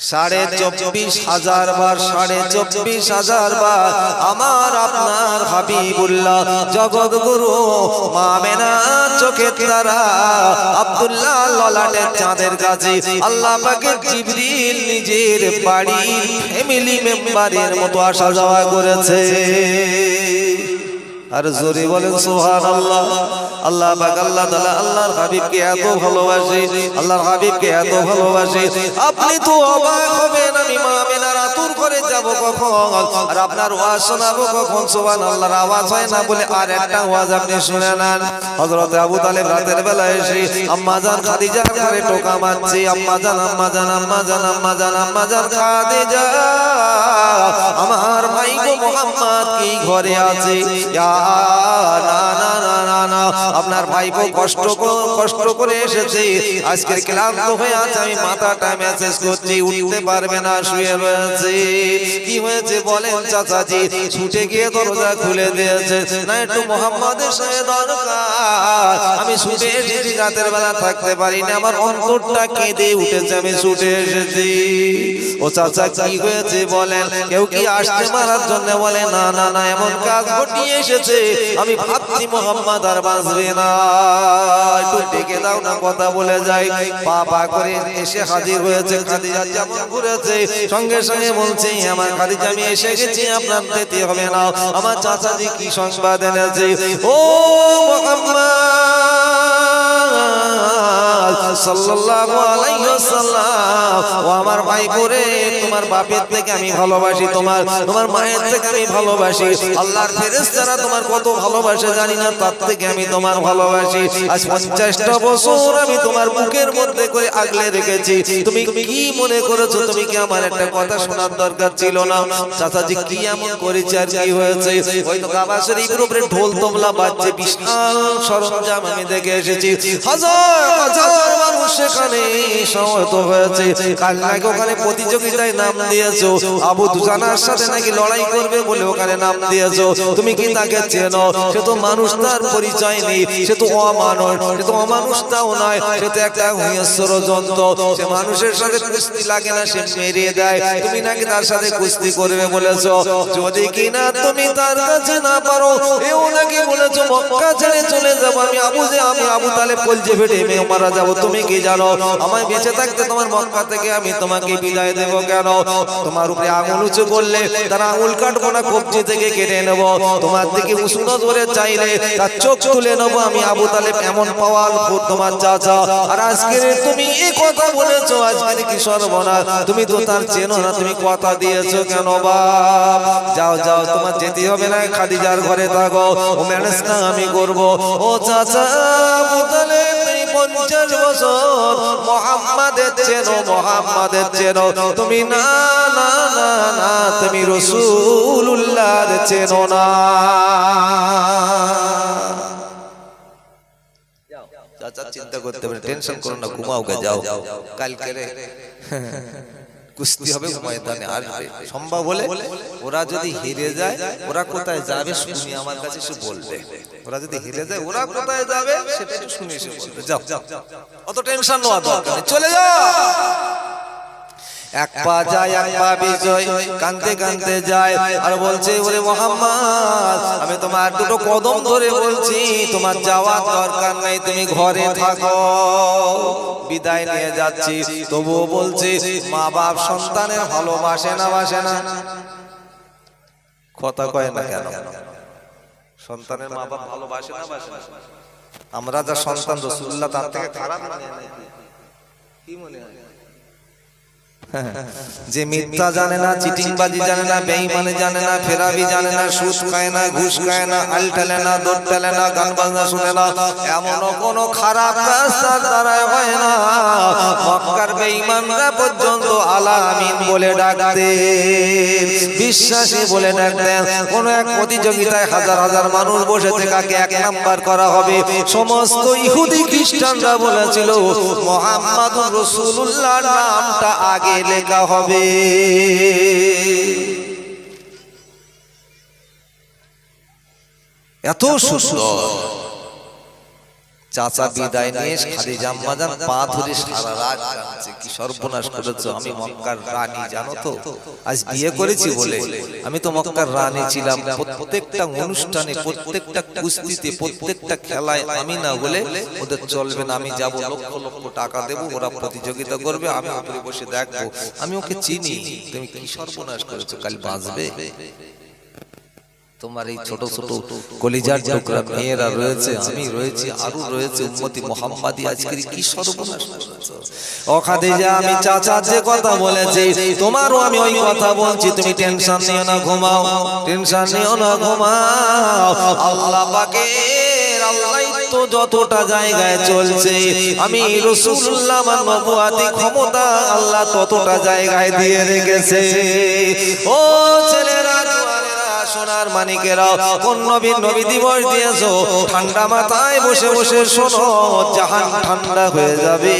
সাড়ে হাজার বার, সাড়ে হাজার বার আমার আপনার হাবিবুল্লাহ গুরু মামেনা চোখে তারা আব্দুল্লাহ ললাটের চাঁদের কাছে আল্লাহ নিজের বাড়ি ফ্যামিলি মেম্বারের মতো আসা যাওয়া করেছে। আর জোরে বলেন সোহান আল্লাহ আল্লাহ পাক আল্লাহ তাআলা আল্লাহর হাবিবকে এত ভালোবাসে, আল্লাহর হাবিবকে এত ভালোবাসে। আপনি তো অবাক হবেন, আমি মা করে যাব কখন? আর আপনার ওয়াজ শোনাবো কখন? সোহান আল্লাহর আওয়াজ হয় না বলে আর একটা ওয়াজ আপনি শুনে নেন। হযরত আবু তালেব রাতের বেলা এসে, আম্মা জান, খাদিজা করে টোকা মারছে। আম্মা জান আম্মা জান আম্মা জান আম্মা জান আম্মা জান, খাদিজা, আমার ভাই গো মোহাম্মদ কি ঘরে আছে? ইয়া না না, আপনার ভাইপো কষ্ট কষ্ট করে এসেছে। আজকে ক্লান্ত হয়ে আছে, আমি মাথাটা মেসেজ করছি, উঠতে পারবে না, শুয়ে রয়েছে। কি হয়েছে বলেন চাচাজি, ছুটে গিয়ে দরজা খুলে দিয়েছে। না, একটু মোহাম্মদের সঙ্গে দরকার। আমি ছুটে এসেছি, রাতের বেলা থাকতে পারি না আমার অন্তরটা কেঁদে উঠেছে, আমি ছুটে এসেছি। ও চাচা, কি হয়েছে বলেন? কেউ কি আসতে মারার জন্য বলে, না না না, এমন কাজ ঘটিয়ে এসেছে। আমি ভাবছি মোহাম্মদ আর বাঁচবে না, একটু ডেকে দাও না, কথা বলে যাই। পা করে এসে হাজির হয়েছে, খাদিজা যেমন ঘুরেছে, সঙ্গে সঙ্গে বলছে, আমার খাদিজা, আমি এসে গেছি, আপনার যেতে হবে না। আমার চাচাজি কি সংবাদ এনেছে? ও আমার ভাই করে তোমার বাপের থেকে আমি ভালোবাসি, তোমার তোমার মায়ের থেকে আমি ভালোবাসি। আল্লাহর তোমার কত ভালোবাসে জানি না, তার থেকে আমি তোমার ভালোবাসি। আজ 50টা বছর আমি তোমার বুকের মধ্যে করে আগলে রেখেছি। তুমি কি মনে করেছ? তুমি কি আমার একটা কথা শোনার দরকার ছিল না? চাচাজি কি এমন করেছে আর কি হয়েছে? ওই তো কাবা শরীফের উপরে ঢোল তবলা বাজছে, বিশাল সরঞ্জাম আমি দেখে এসেছি। হাজার হাজার মানুষ সেখানে সমবেত হয়েছে। কাল নাকি ওখানে প্রতিযোগিতায় নাম দিয়েছ। আবু দুজানার সাথে নাকি লড়াই করবে বলে ওখানে নাম দিয়েছ। তুমি কি তাকে চেনো? সে তো মানুষ, তার পরিচয় নেই সে তো অমানুষ, সে তো অমানুষটাও নয়, সে তো একটা হুঁয়স্বর যন্ত্র সে মানুষের সাথে কুস্তি লাগে না, সে মেরিয়ে দেয়। তুমি নাকি তার সাথে কুস্তি করবে বলেছ? যদি কিনা তুমি তার কাছে না পারো, এও নাকি বলেছ, মক্কা ছেড়ে চলে যাব। আমি আবু যে, আমি আবু তালে কলজে ফেটে মেয়ে মারা যাব। তুমি কি জানো? আমায় বেঁচে থাকতে তোমার মক্কা থেকে আমি তোমাকে বিদায় দেব কেন? তোমার উপরে আঙুল উঁচু করলে তার আঙুল কাটবো না, কবজি থেকে কেটে নেব। তোমার দিকে উষ্ণ ধরে চাইলে তার চোখ তুলে নেব, আমি আবু তালেব এমন পাওয়াল তোমার চাচা। আর আজকে তুমি এই কথা বলেছ আজকে কি সর্বনা তুমি তো তার চেনো না, তুমি কথা দিয়েছ কেন বাপ যাও যাও, তোমার যেতে হবে না, খাদিজার ঘরে থাকো। ও ম্যানেজ না, আমি করব। ও চাচা, আবু তালেব পঞ্চাশ বছর মোহাম্মদের চেনো মোহাম্মদের চেনো। তুমি না না না না, তুমি রসুল্লাহ চেনো না। চাচা চিন্তা করতে পারে টেনশন করো না ঘুমাও গে যাও। কালকে রে। কুস্তি হবে ময়দানে আসবে সম্ভব হলে ওরা যদি হেরে যায় ওরা কোথায় যাবে শুনি আমার কাছে এসে বলবে। ওরা যদি হেরে যায় ওরা কোথায় যাবে সেটা একটু শুনে এসে বলবে যাও। অত টেনশন নেওয়া দরকার চলে যাও। এক পা যায়, এক পা বিজয় কানতে কানতে যায়। আর বলছে, ওরে মোহাম্মদ, আমি তোমার দুটো কদম ধরে বলছি, তোমার যাওয়ার দরকার নাই, তুমি ঘরে থাকো। বিদায় নিয়ে যাচ্ছি। তবুও বলছি, মা বাপ সন্তানের ভালোবাসে না, বাসে না। কথা কয় না কেন? সন্তানের মা বাপ ভালোবাসে না, বাসে না? আমরা যা সন্তান রসুল্লাহ তার থেকে খারাপ কি মনে হয়? যে মিথ্যা জানে না, চিটিংবাজি জানে না, বেঈমানি জানে না, ফেরাবি জানে না, সুদ খায় না, ঘুষ খায় না না না, গান বাজনা শুনে না এমন খারাপ হয় না। মক্কার বেঈমানরা পর্যন্ত আলা আমিন বলে ডাকতে বিশ্বাসী বলে ডাকতেন। কোন এক প্রতিযোগিতায় হাজার হাজার মানুষ বসেছে কাকে এক নাম্বার করা হবে। সমস্ত ইহুদি খ্রিস্টানরা বলেছিল মোহাম্মদ রসুল্লাহ নামটা আগে লেখা হবে। এত সুন্দর। চাচা বিদায় নিয়ে খাদিজা আম্মা জান পা ধরে সারা রাত কাঁদছে কি সর্বনাশ করেছ আমি মক্কার রানী জানো তো? আজ বিয়ে করেছি বলে। আমি তো মক্কার রানী ছিলাম প্রত্যেকটা অনুষ্ঠানে প্রত্যেকটা কুস্তিতে প্রত্যেকটা খেলায় আমি না বলে ওদের চলবে না আমি যাব লক্ষ লক্ষ টাকা দেবো ওরা প্রতিযোগিতা করবে আমি উপরে বসে দেখব আমি ওকে চিনি তুমি কি সর্বনাশ করেছ কাল বাঁচবে তোমার এই ছোট ছোট কলিজার টুকরা মেয়েরা রয়েছে আমি রয়েছি আরও রয়েছে উম্মতি মোহাম্মদি আজকের কি সর্বনাশ। ও খাদিজা আমি চাচা যে কথা বলেছি তোমারও আমি ওই কথা বলছি তুমি টেনশন নিও না ঘুমাও টেনশন নিও না ঘুমাও। আল্লাহ আল্লাহই তো যতটা জায়গায় চলছে আমি নবুয়াতি ক্ষমতা আল্লাহ ততটা জায়গায় দিয়ে রেখেছে। ও ছেলেরা সোনার মানিকেরা কোন নবীর নবী দিবস দিয়েছ? ঠান্ডা মাথায় বসে বসে শোনো, জাহান ঠান্ডা হয়ে যাবে।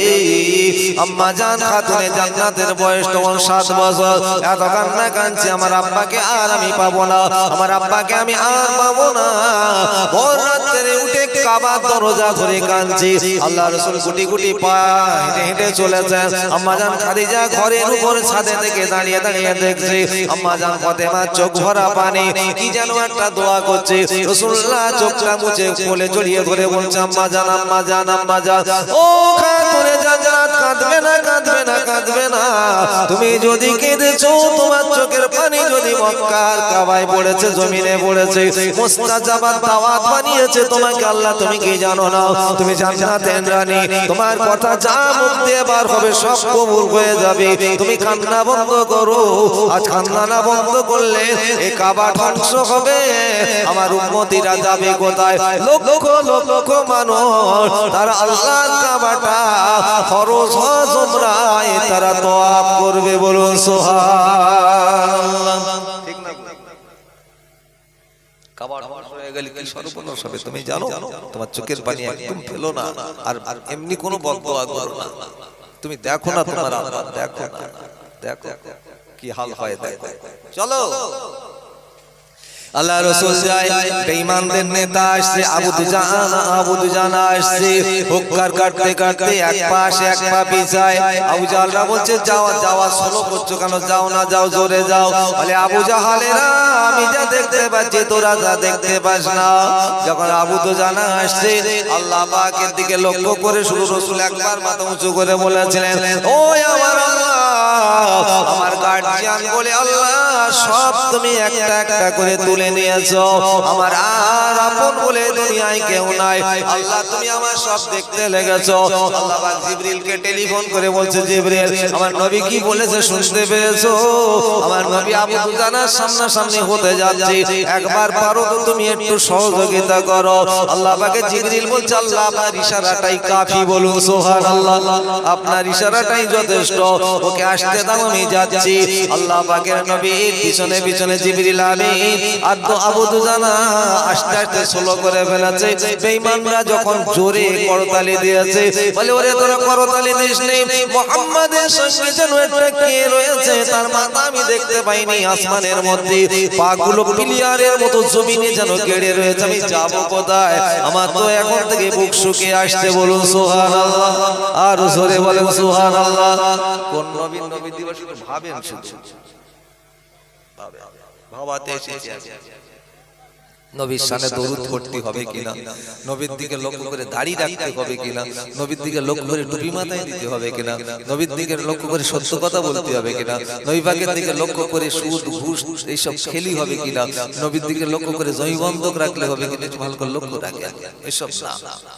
আম্মা জান খাতুনে জান্নাতের বয়স তখন সাত বছর। এত কান্না কাঁদছে, আমার আব্বাকে আর আমি পাবো না। আমার আব্বাকে আমি আর পাবো না। ভোর রাত্রে উঠে কাবার দরজা ধরে কাঁদছি। আল্লাহ রসুল গুটি গুটি পা হেঁটে হেঁটে চলেছেন। আম্মা জান খাদিজা ঘরের উপর ছাদে থেকে দাঁড়িয়ে দাঁড়িয়ে দেখছে। আম্মা জান ফতেমা চোখ ভরা পানি। কি যেন একটা দোয়া করছে? রসুল্লাহ চোখটা মুছে কোলে জড়িয়ে ধরে বলছে, আম্মা জান আম্মা জান আম্মা জান। ও খা করে যা কাঁদবে না। তুমি যদি কেঁদেছো, তোমার চোখের পানি যদি মক্কার কাবায় পড়েছে, জমিনে পড়েছে মুস্তাজাবাত দাওয়াত বানিয়েছে, তোমাকে আল্লাহ তুমি কি জানো না? তুমি জান্নাতের রানী। তোমার কথা যা মুখ দিয়ে বার হবে, সব কবুল হয়ে যাবে। তুমি কান্না বন্ধ করো। আজ কান্না না বন্ধ করলে এই কাবা ধ্বংস হবে। আমার উম্মতিরা যাবে কোথায়? লক্ষ লক্ষ মানুষ। তারা আল্লাহর কাবাটা খরচ হজ উমরায় তারা তোয়াব করবে বলুন তুমি জানো, তোমার চোখের ফেলো না, আর এমনি কোনো তুমি কি হাল হয় চলো। আল্লাহ রসুল যায়, বেঈমানদের নেতা আসছে, আবু দুজান আবু দুজানা আসছে হুক্কার কাটতে কাটতে এক পাশ এক পা পিছায়, আবু জাহালরা বলছে যাওয়া যাওয়া সোলো করছ কেন? যাও না, যাও, জোরে যাও। বলে, আবু জাহালেরা, আমি যা দেখতে পাচ্ছি, তোরা যা দেখতে পাস না। যখন আবু দুজানা আসছে, আল্লাহ পাকের দিকে লক্ষ্য করে শুধু রসুল একবার মাথা উঁচু করে বলেছিলেন, ও আমার আল্লাহ, আমার গার্জিয়ান বলে, আল্লাহ, সব তুমি একটা একটা করে তুলে নিয়েছো। আমার আর আপন বলে দুনিয়ায় কেউ নাই। আল্লাহ, তুমি আমার সব দেখতে লেগেছো। আল্লাহ পাক জিবরিলকে টেলিফোন করে বলছে, জিবরিল, আমার নবী কি বলেছে শুনতে পেয়েছ? আমার নবী আবু দুজানার সামনাসামনি হতে যাচ্ছে। একবার পারো তো তুমি একটু সহযোগিতা করো। আল্লাহ পাকে জিবরিল বলছে, আল্লাহ, আপনার ইশারাটাই কাফি বলুন, সুবহানাল্লাহ। আপনার ইশারাটাই যথেষ্ট। ওকে আসতে দাও, আমি যাচ্ছি। আল্লাহ পাকের নবীর পিছনে পিছনে জিবরিল আমিন আর তো আবু আস্তে আস্তে স্লো করে ফেলেছে। বেঈমানরা যখন জোরে করতালি দিয়েছে, বলে, ওরে, তোরা করতালি দিস নেই মুহাম্মাদের সঙ্গে যেন একটা রয়েছে আমি দেখতে গেড়ে রয়েছে, আমি যাব কোথায়? আমার তো এখন থেকে বুক শুকিয়ে আসতে বলুন, সুবহানাল্লাহ। আর জোরে বলেন, সুবহানাল্লাহ। কোন নবী নবী দিবস ভাবেন ভাবাতে এসেছি নবীর সামনে দরুদ করতে হবে কিনা? নবীর দিকে লক্ষ্য করে দাড়ি রাখতে হবে কিনা? নবীর দিকে লক্ষ্য করে টুপি মাথায় দিতে হবে কিনা? নবীর দিকে লক্ষ্য করে সত্য কথা বলতে হবে কিনা? নবী পাকের দিকে লক্ষ্য করে সুদ ঘুষ এইসব খেলি হবে কিনা? নবীর দিকে লক্ষ্য করে জয়বন্ধক রাখলে হবে কিনা? ভালো করে লক্ষ্য রাখে এসব না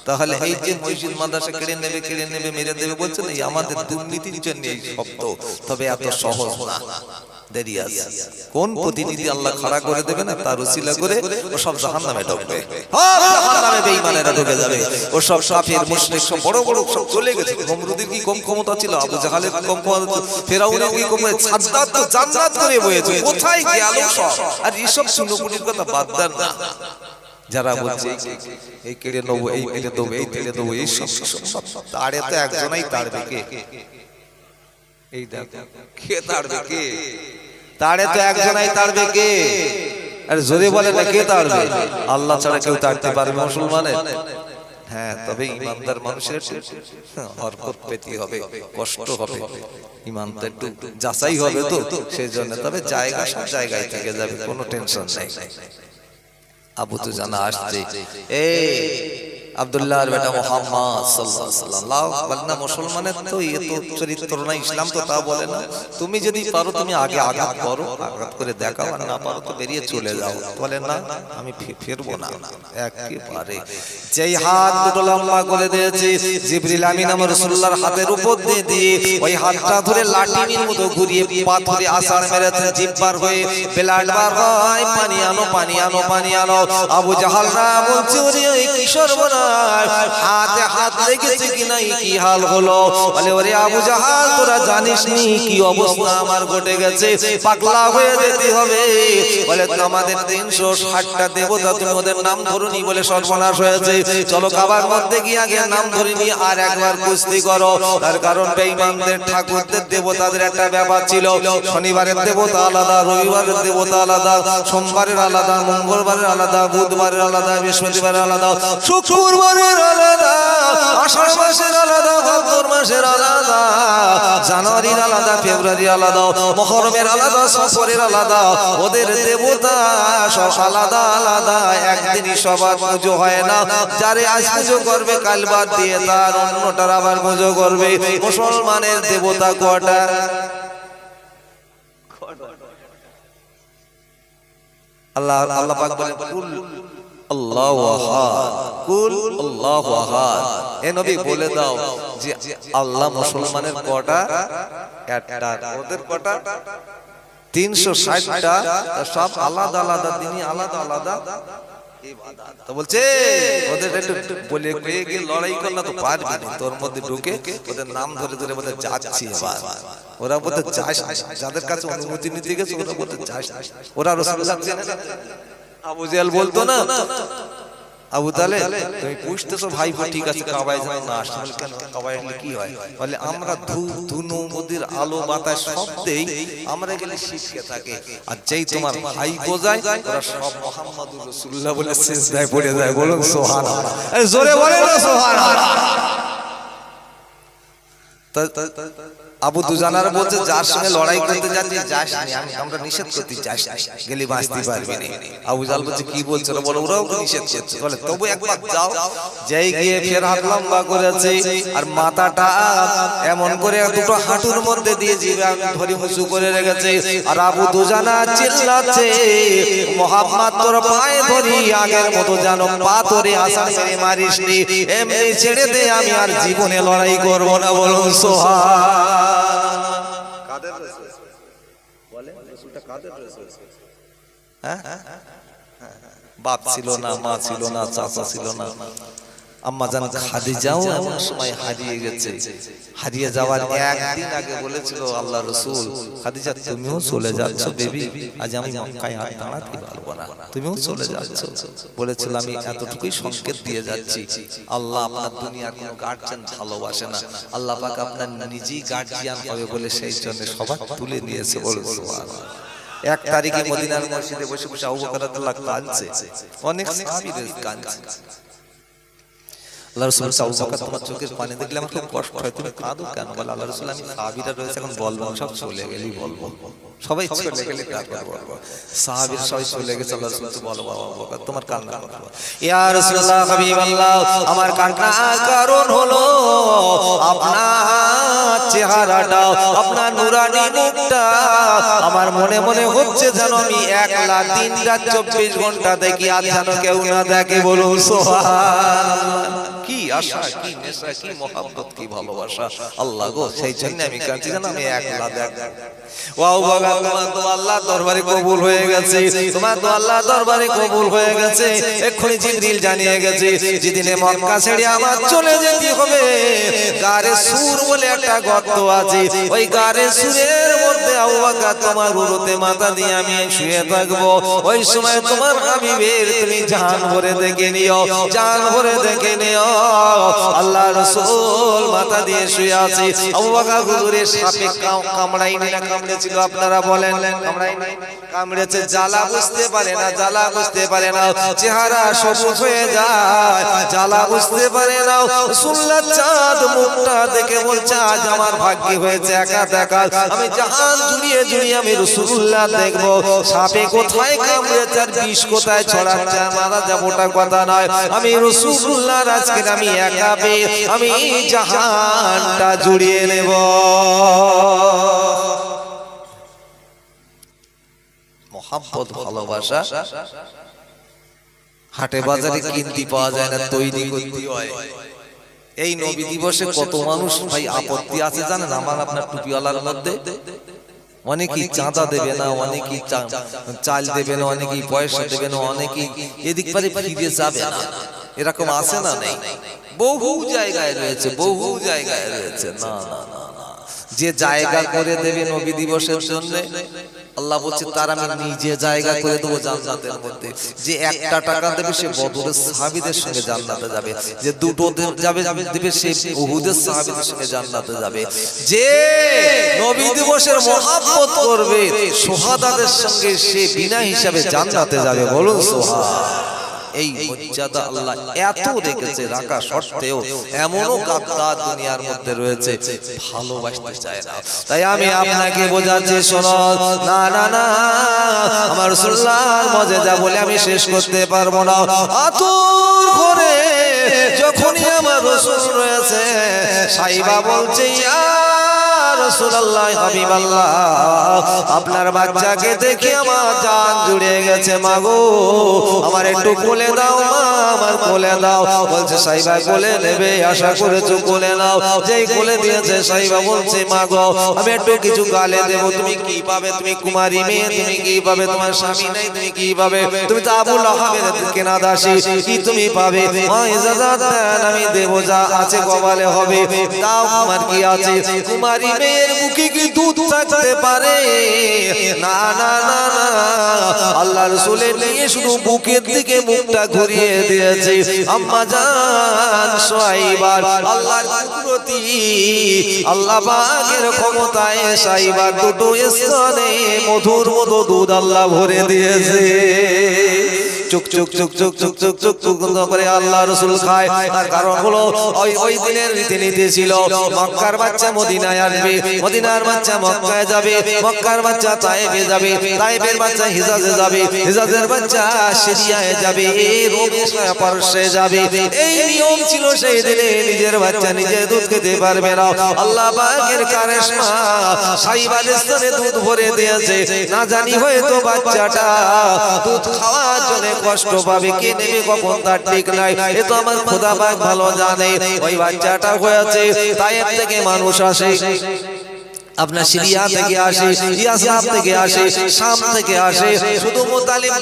তাহলে এই যে মসজিদ মাদ্রাসা কেড়ে নেবে কেড়ে নেবে মেরে দেবে বলছে না আমাদের দুর্নীতির জন্য এই শব্দ। তবে এত সহজ। না দেরি আছে। কোন প্রতিনিধি আল্লাহ খাড়া করে দেবে না তার উসিলা করে ও সব জাহান্নামে ঢুকবে। সব জাহান্নামে বেঈমানেরা ঢুকে যাবে ও সব কাফির মুশরিক সব বড় বড় সব চলে গেছে। নমরুদের কি কম ক্ষমতা ছিল? আবু জাহালের কম ক্ষমতা ছিল। ফেরাউনের কি কম সাদ্দাত তো জান্নাত করে বয়েছে। কোথায় গেল সব? আর এইসব সুনকুটির কথা বাদ দেন না। যারা বলছে এই কেড়ে নেব এই মেরে দেবো এই দেবো এই সব সব তাড়ে তো একজনই তাড়বে কে এই দেখো কে তাড়বে কে তাড়ে তো একজনাই তাড়বে কে আরে জোরে বলে না কে তাড়বে আল্লাহ ছাড়া কেউ তাড়তে পারবে মুসলমানের। হ্যাঁ তবে ইমানদার মানুষের হরকত পেতে হবে কষ্ট হবে। ইমান তো একটু যাচাই হবে তো সেই জন্য তবে জায়গা সব জায়গায় থেকে যাবে কোনো টেনশন নেই। আবু তো জানা আসছে। এই আব্দুল্লাহ বেটা মোহাম্মদ সাল্লাল্লাহু আলাইহি ওয়াসাল্লাম। লাও বলে মুসলমানের তো এ তো চরিত্র না ইসলাম তো তা বলে না। তুমি যদি পারো তুমি আগে আঘাত করো আঘাত করে দেখাও আর না পারো তো বেরিয়ে চলে যাও। বলে না আমি ফিরবো না। একেবারে। যেই হাত দুটো লম্বা করে দিয়েছে জিবরিল আমিন আমার রাসূলুল্লাহর হাতের উপর দিয়ে দিয়ে ওই হাতটা ধরে লাঠির মতো ঘুরিয়ে পাথরে আসার মেরেছে জিব্বার হয়ে ব্লাড বার হয় পানি আনো পানি আনো পানি আনো। আবু জাহাল বলছে ওরে ওই কিশোর হাতে হাত লেগেছে কি হাল হলো? বলে, ওরে আবু জাহাল, তোরা জানিস নি কি অবস্থা আমার ঘটে গেছে? হয়ে যেতে হবে। বলে আমাদের তিনশো ষাটটা দেবতা নাম ধরুনি বলে সর্বনাশ হয়েছে। চলো মধ্যে গিয়ে আগে নাম আর একবার কুস্তি করো। তার কারণ ঠাকুরদের, দেবতাদের একটা ব্যাপার ছিল। শনিবারের দেবতা আলাদা, রবিবারের দেবতা আলাদা, সোমবারের আলাদা, মঙ্গলবারের আলাদা, বুধবারের আলাদা, বৃহস্পতিবারের আলাদা। শুক্রবারের আলাদা, আষাঢ় জানুয়ারির আলাদা ফেব্রুয়ারি আলাদা, মহরমের আলাদা, সফরের আলাদা, ওদের দেবতা সব আলাদা আলাদা, একদিনই সবার পুজো হয় না। যারে আজ পুজো করবে, কাল বাদ দিয়ে তার অন্যটার আবার পুজো করবে। মুসলমানের দেবতা কটা আল্লাহ আল্লাহ সব আলাদা আলাদা, দিনই আলাদা আলাদা। বলছে, ওদের বলে লড়াই করলে তো পারবি তোর মধ্যে ঢুকে ওদের নাম ধরে ধরে বলে যাচ্ছি ওরা চাস যাদের কাছে অনুমতি নিতে গেছে, ওরা চাস ওরা। আবু বলতো না আবু তালে তুমি পুষতেছো ভাই ঠিক আছে কাবাই যেন না। আসে কেন কাবাই আসলে কি হয়? বলে আমরা ধু ধুনু নদীর আলো বাতাস শব্দেই আমরা গেলে শিখকে থাকে। আর যেই তোমার ভাই বোঝায় ওরা সব মোহাম্মদুর রাসূলুল্লাহ বলে সিজদায় পড়ে যায় বলুন সুবহানাল্লাহ। এই জোরে বলেন সুবহানাল্লাহ। তা- আবু দুজানার বলছে যার সঙ্গে লড়াই করতে যাচ্ছি যাস নি আমি আমরা নিষেধ করতে যাস নি। গেলে বাঁচতে পারবি না। আবু জাল বলছে কি বলছে? ওরা বলে ওরাও নিষেধ করছে। বলে তবু একবার যাও যেই গিয়ে ফের হাত লম্বা করেছে আর মাথাটা এমন করে দুটো হাঁটুর মধ্যে দিয়ে জিবে আমি ধরে উঁচু করে রেখেছে। আর আবু দুজানা চিল্লাচ্ছে মোহাম্মদ তোর পায়ে ধরি আগের মতো জানো পাথরে আসার মেরে মারিস নি এমনি ছেড়ে দে আমি আর জীবনে লড়াই করব না বলুন সোহা রসুলটা কাদের হ্যাঁ। বাপ ছিল না মা ছিল না চাচা ছিল না। আম্মা জান খাদিজাও এমন সময় হারিয়ে গেছে। হারিয়ে যাওয়ার একদিন আগে বলেছিল আল্লাহ রসুল খাদিজা তুমিও চলে যাচ্ছ বেবি আজ আমি মক্কায় আর দাঁড়াতে পারব না। তুমিও চলে যাচ্ছ। বলেছিল আমি এতটুকুই সংকেত দিয়ে যাচ্ছি। আল্লাহ আপনার দুনিয়ার কোনো গার্জিয়ান ভালোবাসে না। আল্লাহ পাক আপনার নিজেই গার্জিয়ান হবে বলে সেই জন্য সবার তুলে নিয়েছে বলে এক তারিখে মদিনার মসজিদে বসে বসে আবু বকর রাদিয়াল্লাহু কাঁদছে। অনেক সাহাবী কাঁদছে। আল্লাহ রাসূল আবু বকর তোমার চোখের পানি দেখলে আমার খুব কষ্ট হয়। তুমি কাঁদো কেন? বলে, আল্লাহ রাসূল, আমি সাহাবীরা রয়েছে, এখন বলব সব চলে গেলি বলব সবাই চলে গেলে তারপর বলব সাহাবীর সবাই চলে গেছে, আল্লাহ রাসূল তো বলো বাবা তোমার কান্না করব ইয়া রাসূলুল্লাহ হাবিবাল্লাহ, আমার কান্না কারণ হলো আপনার চেহারাটা আপনার নুরানি মুখটা আমার মনে মনে হচ্ছে যেন আমি একলা তিন রাত চব্বিশ ঘণ্টা দেখি আর যেন কেউ না দেখে বলুন সোহা। কি আশা, কি নেশা, কি মহাব্বত, কি ভালোবাসা। আল্লাহ গো, সেই জন্য আমি কাঁদছি যেন আমি একলা দেখ। ওয়াও বাবা, তোমার তো আল্লাহ দরবারে কবুল হয়ে গেছে। তোমার তো আল্লাহ দরবারে কবুল হয়ে গেছে। এক্ষুনি জিবরিল জানিয়ে গেছে, যেদিনে মক্কা ছেড়ে আমার চলে যেতে হবে। গারে সুর বলে একটা গর্ত আছে। ওই গারে সুরের মধ্যে আবু তোমার উরুতে মাথা দিয়ে আমি শুয়ে থাকব। ওই সময় তোমার হাবিবের তুমি জান ভরে দেখে নিও, জান ভরে দেখে নিও। আল্লাহ মাথা দিয়ে শুয়ে আছে। হুজুরের সাপে না কামড়েছিল, আপনারা বলেন। কামড়েছে, জ্বালা বুঝতে পারে না, জ্বালা বুঝতে পারে না। চেহারা সবুজ হয়ে যায়, জ্বালা বুঝতে পারে না। সুল্লা চাঁদ মুখটা দেখে বলছে আজ আমার ভাগ্যে হয়েছে একা দেখা। আমি জাহান জুড়িয়ে জুড়িয়ে আমি সাপে কোথায় কামড়েছে আর বিষ কোথায় ছড়াচ্ছে? মারা যাব ওটা কথা নয়। আমি রসুল্লাহ আজকে আমি একা পেয়ে আমি জাহানটা জুড়িয়ে নেব। মহাব্বত ভালোবাসা। হাটে বাজারে কিনতে পাওয়া যায় না তৈরি করতে হয়। এই নবী দিবসে কত মানুষ ভাই আপত্তি আছে জানেন? আমার আপনার টুপিওয়ালার মধ্যে? অনেকেই চাঁদা দেবে না অনেকেই চাল দেবে না অনেকেই পয়সা দেবে না অনেকেই এদিক পারে ফিরে যাবে না। এরকম আছে না? নেই? বহু জায়গায় রয়েছে বহু জায়গায় রয়েছে। না না না যে জায়গা করে দেবে নবী দিবসের জন্য আল্লাহ বলছে তার আমি নিজে জায়গা করে দেবো জান্নাতের মধ্যে। যে একটা টাকা দেবে সে বদরের সাহাবীদের সঙ্গে জান্নাতে যাবে। যে দুটো যাবে দেবে সে উহুদের সাহাবীদের সঙ্গে জান্নাতে যাবে। যে নবী দিবসের মহাব্বত করবে সোহাদাদের সঙ্গে সে বিনা হিসাবে জান্নাতে যাবে। বলুন সোহা এই মর্যাদা আল্লাহ এত রেখেছে রাখা সত্ত্বেও এমনও গাদ্দার দুনিয়ার মধ্যে রয়েছে ভালোবাসতে চায় না। তাই আমি আপনাকে বোঝাচ্ছি শোনো না না না আমার সুল্লার মজেদা বলে আমি শেষ করতে পারব না। আতুর করে যখনই আমার রসুল রয়েছে সাইবা বলছে ইয়া আপনার বাচ্চাকে দেখে আমার জান জুড়ে গেছে, মাগো। আমার একটু কোলে দাও, মা, আমার কোলে দাও। বলছে, সাইবা কোলে নেবে, আশা করেছ কোলে নাও। যেই কোলে দিয়েছে, সাইবা বলছে, মাগো, আমি একটু কিছু গালে দেব। তুমি কি পাবে? তুমি কুমারী মেয়ে, তুমি কি পাবে? তোমার স্বামী নেই, তুমি কি পাবে? তুমি তো আবুল আহাবের কেনা দাসী কি তুমি পাবে? আমি দেব, যা আছে কপালে হবে। দাও আমার কি আছে? কুমারী মেয়ের মুখে কি দুধ থাকতে পারে? না না না না। আল্লাহ রসুলের নিয়ে শুধু বুকের দিকে মুখটা ঘুরিয়ে দিয়েছে। আম্মা জান সোয়াইবার আল্লাহর কুদরতি, আল্লাহ পাকের ক্ষমতায় সাইবার দুটো স্তনে মধুর মধু দুধ আল্লাহ ভরে দিয়েছে। চুক চুক চুক চুক চুক চুক চুক চুক বন্ধ করে আল্লাহ রসুল খায়। তার কারণ হলো, ওই ওই দিনের রীতিনীতি ছিল, মক্কার বাচ্চা মদিনায় আসবে, মদিনার বাচ্চা মক্কায় যাবে, মক্কার বাচ্চা তায়েবে যাবে তায়েবের বাচ্চা হিজাজে যাবে, হিজাজের বাচ্চা সিরিয়ায় যাবে রোমে পারস্যে যাবে। এই নিয়ম ছিল সেই দিনে, নিজের বাচ্চা নিজে দুধ খেতে পারবে না। আল্লাহ পাকের কারেশমা সাইবার স্তনে দুধ ভরে দিয়েছে। না জানি হয়তো বাচ্চাটা দুধ খাওয়ার জন্য কষ্ট পাবে, কে নেবে কখন তার ঠিক নাই? এ তো আমার খোদা ভালো জানে, ওই বাচ্চাটা হয়েছে, তাই থেকে মানুষ আসে। আপনার সিরিয়া থেকে আসে ইয়াসাব থেকে আসে শাম থেকে আসে শুধু মুতালিম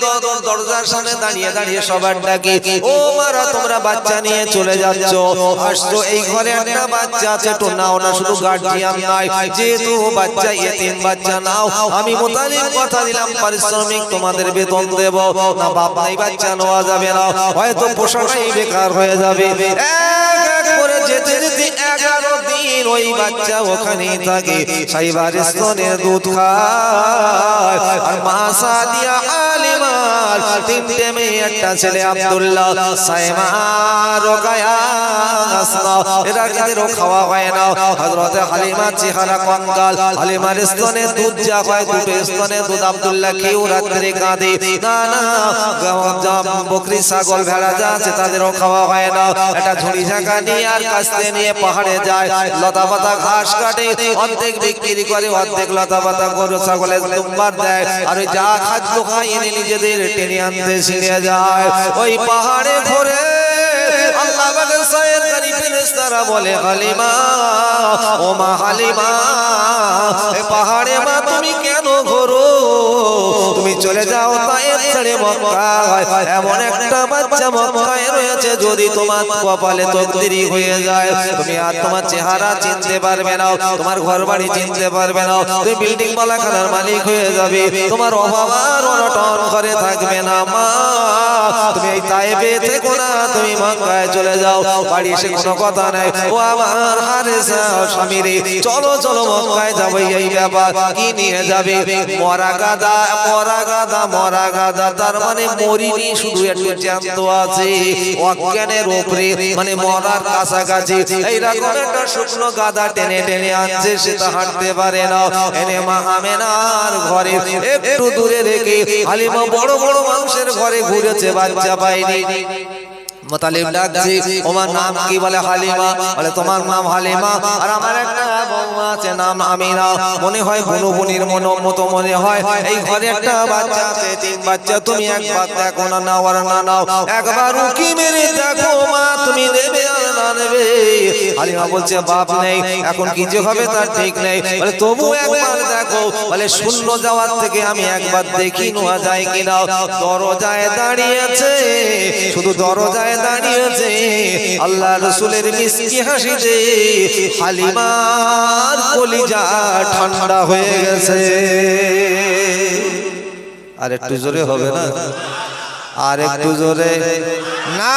দরজার সামনে দাঁড়িয়ে দাঁড়িয়ে সবার ডাকে ও মারা তোমরা বাচ্চা নিয়ে চলে যাচ্ছ আসছো এই ঘরে একটা বাচ্চা আছে তো নাও না শুধু গার্জিয়ান নাই যেহেতু বাচ্চা এতিম বাচ্চা নাও আমি মুতালিম কথা দিলাম পারিশ্রমিক তোমাদের বেতন দেব না বাপ নাই বাচ্চা নেওয়া যাবে না হয়তো পোষাটাই বেকার হয়ে যাবে এক এক করে যেতে যেতে এগারো দিন ওই বাচ্চা ওখানেই থাকে সাইবার স্তনের দুধ খায়। আর মা সাদিয়া আলিমার তিনটে মেয়ে, একটা ছেলে আব্দুল্লাহ, সাইমা রোকায়া। খাওয়া হয় না? হযরতে হালিমার চেহারা কঙ্কাল। হালিমার স্তনে দুধ যা হয় স্তনে দুধ আব্দুল্লাহ কেউ রাত্রে কাঁদে। না না বকরি, ছাগল, ভেড়া যা আছে তাদেরও খাওয়া হয় না। একটা ঝুড়ি ঝাঁকা নিয়ে আর কাস্তে নিয়ে পাহাড়ে যায়। লতা পাতা ঘাস কাটে, অর্ধেক বিক্রি করে, অর্ধেক লতা পাতা গরু, ছাগলের দুম্বার দেয়। আর যা খাদ্য নিজেদের টেনে আনতে যায়। ওই পাহাড়ে ঘুরে সায়ের বলে হালিমা ও মা হালিমা পাহাড়ে মা তুমি কেন ঘোরো? চলে যাও তায়েব ছেড়ে মক্কায় এমন একটা বাচ্চা মক্কায় রয়েছে, যদি তোমার কপালে তকদিরি হয়ে যায়, তুমি আর তোমার চেহারা চিনতে পারবে না, তোমার ঘর বাড়ি চিনতে পারবে না, তুমি বিল্ডিং বালাখানার মালিক হয়ে যাবে, তোমার অভাব আর অনটন ঘরে থাকবে না, মা। তুমি এই তাইবে থেকো না, তুমি মক্কায় চলে যাও, বাড়ি এসে কোনো কথা নাই। ও আমার হারেসা স্বামী রে, চলো চলো মক্কায় যাবে, এই ব্যাপার কি নিয়ে যাবে? মরা গাদা, মরা গাদা, মরা গাদা, তার মানে মরিনি, শুধু একটু জ্যান্ত আছে। অজ্ঞানের উপরে মানে মরার কাছাকাছি। এইরকম একটা শুকনো গাদা টেনে টেনে আনছে, সে তো হাঁটতে পারে না। এনে মা আমেনার ঘরে, একটু দূরে রেখে হালিমা বড় বড় মানুষের ঘরে ঘুরেছে, বাচ্চা পায়নি। মোতালিব ডাকছি তোমার নাম কি বলে হালিমা? বলে, তোমার নাম হালিমা? আর আমার একটা আছে, নাম আমিনা মনে হয় মতো মনে হয়। এই ঘরে একটা বাচ্চা আছে, তিন বাচ্চা। তুমি একবার দেখো না না নাও। একবার উকি মেরে দেখো মা, তুমি আর নেবে। হালিমা বলছে, বাপ নেই, এখন কি যে হবে তার ঠিক নেই। বলে, তবু একবার দেখো। বলে, শূন্য যাওয়ার থেকে আমি একবার দেখি নোয়া যায় কিনা। দরজায় দাঁড়িয়েছে, শুধু দরজায় দাঁড়িয়েছে। আল্লাহ রসুলের মিষ্টি হাসিতে হালিমার কলিজা ঠান্ডা হয়ে গেছে। আর একটু জোরে হবে না? আর একটু জোরে। না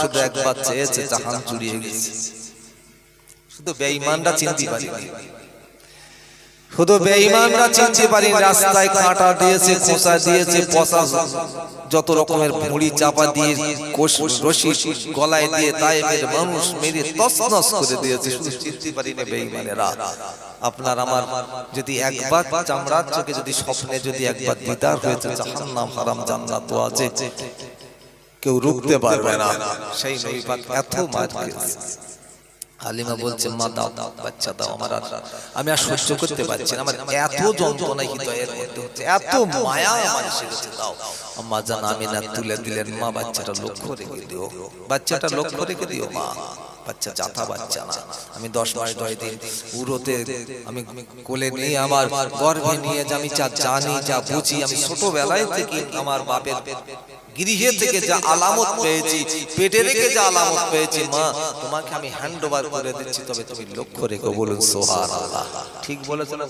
শুধু একবার শুধু বেঈমানরা চিনতে পারিনি। শুধু বেঈমানরা চিনতে পারি রাস্তায় কাঁটা দিয়েছে খোসা দিয়েছে পচা যত রকমের ভুঁড়ি চাপা দিয়ে কোষ রশি গলায় দিয়ে তাইবের মানুষ মেরে তছনছ করে দিয়েছে শুধু চিনতে পারি না বেঈমানেরা। আপনার আমার যদি একবার চামড়ার চোখে যদি স্বপ্নে যদি একবার দিদার হয়েছে জাহান্নাম হারাম জান্নাত তো আছে। কেউ রুখতে পারবে না। সেই নবী পাক এত মার খেয়েছে। হালিমা বলছে মা দাও দাও বাচ্চা দাও আমার আর আমি আর সহ্য করতে পারছি না আমার এত যন্ত্রণা হৃদয়ের মধ্যে হচ্ছে এত মায়া মানুষের কাছে দাও মা জান আমি না তুলে দিলেন মা বাচ্চাটা লক্ষ্য রেখে দিও বাচ্চাটা লক্ষ্য রেখে দিও মা। বাচ্চা জাতা বাচ্চা না। আমি দশ মাস দশ দিন উড়োতে আমি কোলে নিয়ে আমার গর্ভে নিয়ে যে আমি যা জানি যা বুঝি আমি ছোটবেলায় থেকে আমার বাপের গৃহে থেকে যা আলামত পেয়েছি পেটে রেখে যা আলামত পেয়েছি মা তোমাকে আমি হ্যান্ড ওভার করে দিচ্ছি তবে তুমি লক্ষ্য রেখো বলুন সোহার আল্লাহ ঠিক বলেছ না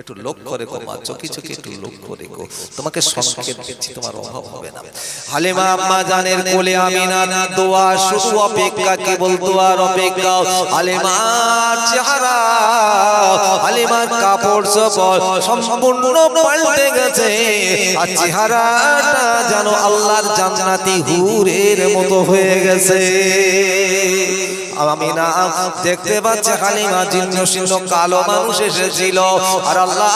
একটু লক্ষ্য রেখো মা, চোখে চোখে একটু লক্ষ্য রেখো তোমাকে সংকেত দিচ্ছি, তোমার অভাব হবে না। হালিমা আম্মা জানের কোলে আমিনার দোয়া, শুধু অপেক্ষা, কেবল দোয়ার অপেক্ষা। হালিমার চেহারা, হালিমার কাপড় চোপড় সম্পূর্ণ পাল্টে গেছে। আর চেহারাটা যেন আল্লাহর জান্নাতি হুরের মতো হয়ে গেছে। আমি না দেখতে পাচ্ছে হালিমা জীর্ণ শীর্ণ কালো মানুষ এসেছিল। আর আল্লাহ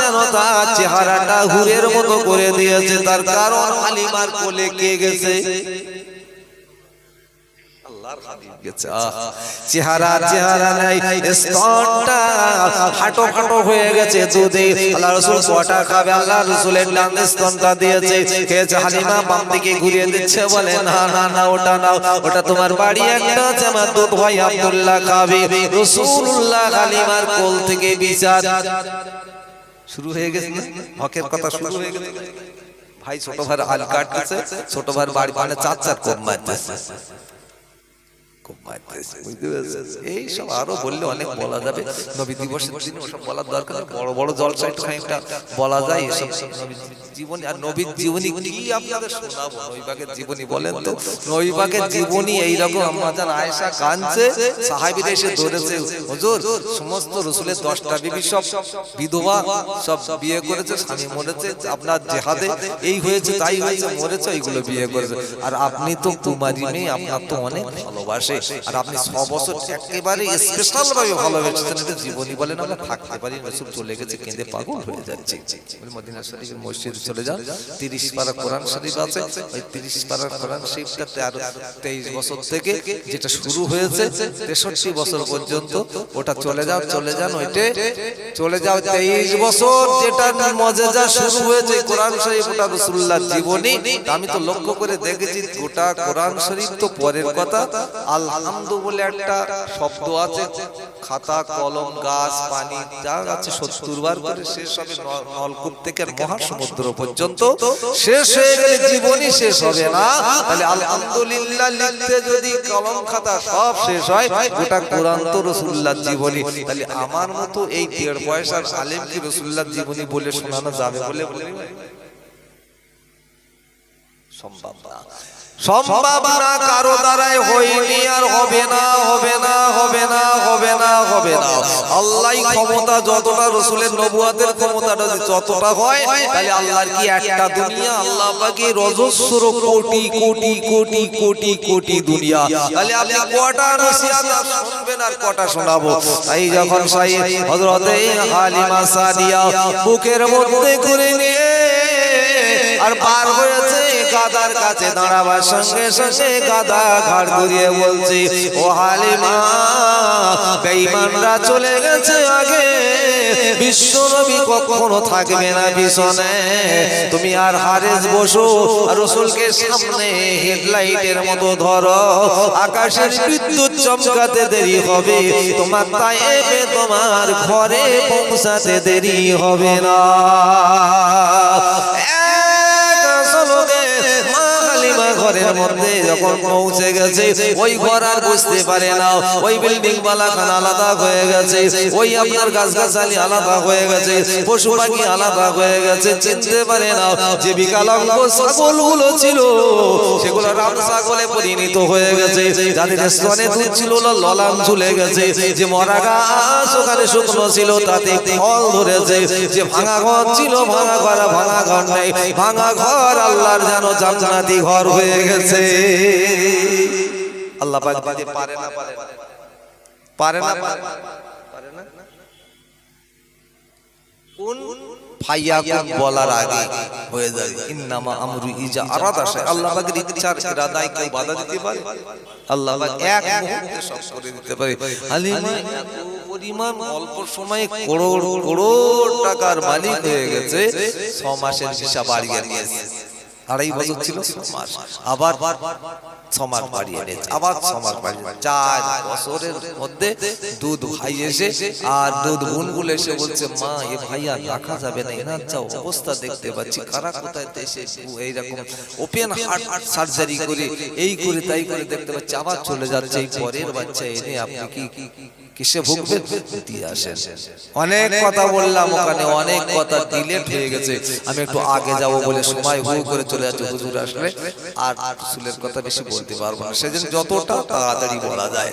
যেন তার চেহারাটা হুরের মতো করে দিয়েছে, তার কারণ হালিমার কোলে কে গেছে? চেহারা চেহারা নাই। স্তনটা হাঁটো হাঁটো হয়ে গেছে দুধে। আল্লাহ রসুল কটা খাবে? আল্লাহ রসুলের ডান স্তনটা দিয়েছে। খেয়েছে হালিমা বাম দিকে ঘুরিয়ে দিচ্ছে বলে না না না ওটা নাও। ওটা তোমার বাড়ি একটা আছে আমার দুধ ভাই আব্দুল্লাহ খাবে। রসুল্লাহ হালিমার কোল থেকে বিচার। শুরু হয়ে গেছে হকের কথা শুরু হয়ে গেছে? ভাই ছোট ভাই আল কাটতেছে ছোট ভাই বাড়ি মানে চার চার কম মারতেছে। সমস্ত রসুলের দশটা বিবি সব বিধবা সব বিয়ে করেছে স্বামী মরেছে আপনার জেহাদে এই হয়েছে, তাই হয়েছে, মরেছে, এইগুলো বিয়ে করেছে আর আপনি তো মেয়ে, আপনার তো অনেক ভালোবাসে। আর আপনি ছ বছর একেবারে স্পেশাল ভাবে ভালোবেসেছেন জীবনী বলেন আমরা থাকতে পারি। রসুল চলে গেছে, কেঁদে পাগল হয়ে যাচ্ছে। মদিনা শরীফের মসজিদে চলে যান। তিরিশ পারা কোরআন শরীফ আছে। ওই তিরিশ পারা কোরআন শরীফটা তেরো তেইশ বছর থেকে যেটা শুরু হয়েছে, তেষট্টি বছর পর্যন্ত, ওটা চলে যাও, চলে যান ওইটে। চলে যাও তেইশ বছর, যেটা মজেজা শুরু হয়েছে, কোরআন শরীফ ওটা রসুল্লাহ জীবনী। আমি তো লক্ষ্য করে দেখেছি, গোটা কোরআন শরীফ তো পরের কথা। আল্লাহ আলহামদু বলে একটা শব্দ আছে, খাতা, কলম, গাছ, পানি, যা আছে সত্তর বার করে শেষ হবে নলকূপ থেকে মহাসমুদ্র পর্যন্ত শেষ হয়ে গেলে জীবনই শেষ হবে না। তাহলে আলহামদুলিল্লাহ লিখতে যদি কলম, খাতা সব শেষ হয়, গোটা কোরআন তো রসুল্লাহ জীবনী তাহলে আমার মতো এই দেড় পয়সার আলেম কি রসুল্লাহ জীবনী বলে শোনানো যাবে বলে বলে সম্ভব না। সম্ভব না কারও দ্বারাই হয়নি আর হবে না হবে না হবে না হবে না হবে না। আল্লাহ ক্ষমতা যতটা রসুলের নবুয়াতের ক্ষমতাটা যতটা হয়, তাহলে আল্লাহর কি একটা দুনিয়া? আল্লাহ পাকে রজস্র কোটি কোটি কোটি কোটি কোটি দুনিয়া। তাহলে আপনি কটা শুনবেন আর কটা শোনাবো? তাই যখন সাই হযরতে হালিমা সাদিয়া বুকের মধ্যে করে নিয়ে আর পার হয়েছে গাদার কাছে দাঁড়াবার সঙ্গে সঙ্গে গাদা ঘাড় ঘুরিয়ে বলছি, ও হালিমা চলে গেছে আগে। বিশ্বনবী কখনো থাকবে না পিছনে। তুমি আর হারেস বসো, রসুলকে সামনে হেডলাইটের মতো ধরো। আকাশের বিদ্যুৎ চমকাতে দেরি হবে। তোমার তাইবে তোমার ঘরে পৌঁছাতে দেরি হবে না। ঘরের মধ্যে যখন পৌঁছে গেছে, ওই ঘর আর বুঝতে পারে না। ওই বিল্ডিং বালাখান আলাদা হয়ে গেছে, ওই আপনার গাছ গাছালি আলাদা হয়ে গেছে, পশু পাখি আলাদা হয়ে গেছে, চিনতে পারে না। যে বিকালাঙ্গ ছাগলগুলো ছিল, সেগুলো রাম ছাগলে পরিণত হয়ে গেছে, যাদের স্তনে দুধ ছিল ললাম ঝুলে গেছে। যে মরা গাছ ওখানে শুকনো ছিল, তাতে ফল ধরেছে। যে ভাঙা ঘর ছিল, ভাঙা ঘর ভাঙা ঘর নেই। ভাঙা ঘর আল্লাহর যেন জান্নাতি ঘর হয়ে গেছে। আল্লাহ পাক দিতে পারে না পারে না। পারে না পারে না? পারে না? কোন ফাইয়া বলার আগে হয়ে যায়। ইন্নামা আমরু ইজা আরাদা। শাই আল্লাহ পাকের ইচ্ছার ইরাদায় কেউ বাধা দিতে পারে? আল্লাহ পাক এক মুহূর্তে সব করে দিতে পারে। হালিমা পরিমাণ অল্প সময়ে করোড় করোড় টাকার মালিক হয়ে গেছে। ছ মাসের হিসাব বাড়িয়ে নিয়েছে আড়াই বছর ছিল মাস। আবার মাস বাড়িয়ে নিয়েছে আবার মাস বাড়িয়ে চার বছরের মধ্যে দুধ ভাই এসে আর দুধ বুনগুলো এসে বলছে মা এ ভাইয়া রাখা যাবে না এনার যা অবস্থা দেখতে পাচ্ছি। কারা কোথায় দেশে এইরকম ওপেন হার্ট সার্জারি করে এই করে তাই করে দেখতে পাচ্ছি। আবার চলে যাচ্ছে এই পরের বাচ্চা এনে আপনি কি কিসে ভুগবেন দিয়ে আসেন। অনেক কথা বললাম ওখানে অনেক কথা ডিলেট হয়ে গেছে। আমি একটু আগে যাব বলে সময় হু করে চলে যাচ্ছে হুজুর আসলে আর রসুলের কথা বেশি বলতে পারব না। সেদিন যতটা তাড়াতাড়ি বলা যায়।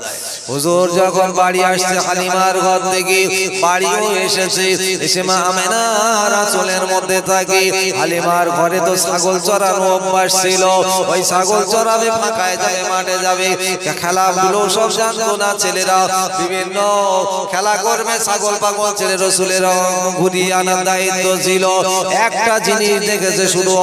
হুজুর যখন বাড়ি আসছে হালিমার ঘর থেকে বাড়িও এসেছে। এসে মা আমেনার আঁচলের মধ্যে থাকে। হালিমার ঘরে তো ছাগল চড়ানো অভ্যাস ছিল। ওই ছাগল চড়াবে ফাঁকায় যাবে মাঠে যাবে। খেলাগুলো সব জানতো না ছেলেরা বিভিন্ন খেলা করবে ছাগল পাগল ছেলে, রসুলের ঘুরিয়ে আনার দায়িত্ব ছিল। একটা জিনিস দেখেছে শুধু,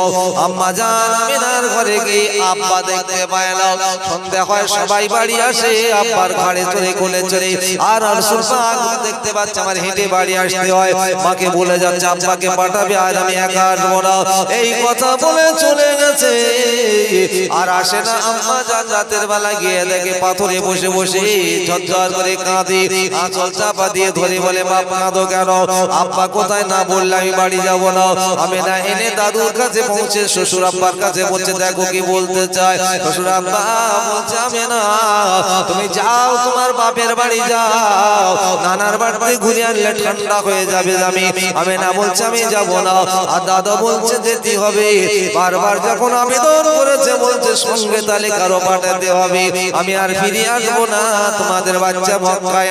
আম্মা জান ঘরে গিয়ে আব্বা দেখতে পায় না। সন্ধ্যা হয়, সবাই বাড়ি আসে, আব্বার ঘাড়ে চড়ে, কোলে চড়ে। আর পাক দেখতে পাচ্ছে, আমার হেঁটে বাড়ি আসতে হয়। মাকে বলে যাচ্ছে, আব্বাকে পাঠাবে আর আমি একা আসব না। এই কথা বলে চলে গেছে। আর আসে না, আম্মা জান রাতের বেলা গিয়ে দেখে পাথরে বসে বসে ঝরঝর করে কাঁদে। যাব না। ঠান্ডা হয়ে যাবে আমি আমি না বলছে, আমি যাব না। আর দাদা বলছে, যেতে হবে। বারবার যখন আবেদন করেছে, বলছে, সঙ্গে তাহলে কারও পাঠাতে হবে। আমি আর ফিরে আসব না, তোমাদের বাচ্চা মক্কায়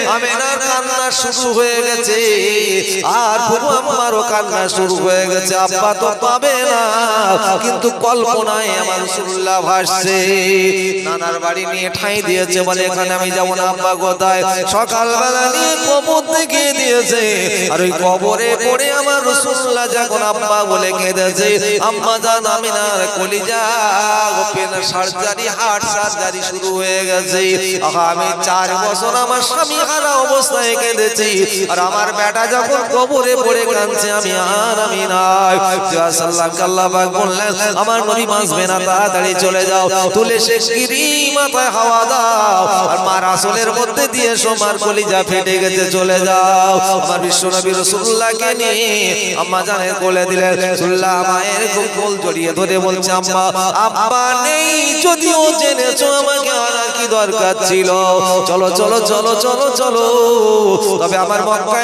আমেনার কান্না শুরু হয়ে গেছে। আর বুবু আম্মারও কান্না শুরু হয়ে গেছে। আব্বা তো পাবে না, কিন্তু কল্পনায় আমার রাসূলুল্লাহ ভাসছে। নানার বাড়ি নিয়ে ঠাঁই দিয়েছে, বলে, এখানে আমি যেমন আব্বা কোথায়? সকালবেলা নিয়ে কবর থেকে দিয়েছে। আর ওই কবরে পড়ে আমার রাসূলুল্লাহ যখন আব্বা বলে কেঁদেছে, আম্মা জান আমি না কলিজা ওপেন সার্জারি হার্ট সার্জারি শুরু হয়ে গেছে। আমি চার বছর আমার স্বামী হারা অবস্থায় কেঁদেছি। আর আমার বেটা যখন কবরে পড়ে কাঁদছে, আমি আর আমি নাই। আল্লাহ বললেন, আমার নবী বাঁচবে না, তাড়াতাড়ি চলে যাও। তুলে সে গিরি মাথায় হাওয়া দাও। আর মার আসলের মধ্যে দিয়ে সোমার কলিজা ফেটে গেছে, চলে যাও। আমার বিশ্ব নবী রসুল্লাহকে নিয়ে আম্মা জানের কোলে দিলেন, সুল্লাহ মায়ের খুব কোল জড়িয়ে ধরে বলছে, আম্মা, আব্বা নেই, যদিও জেনেছো আমাকে আর কি দরকার ছিল? চলো চলো চলো চলো চলো তবে আমার মক্কায়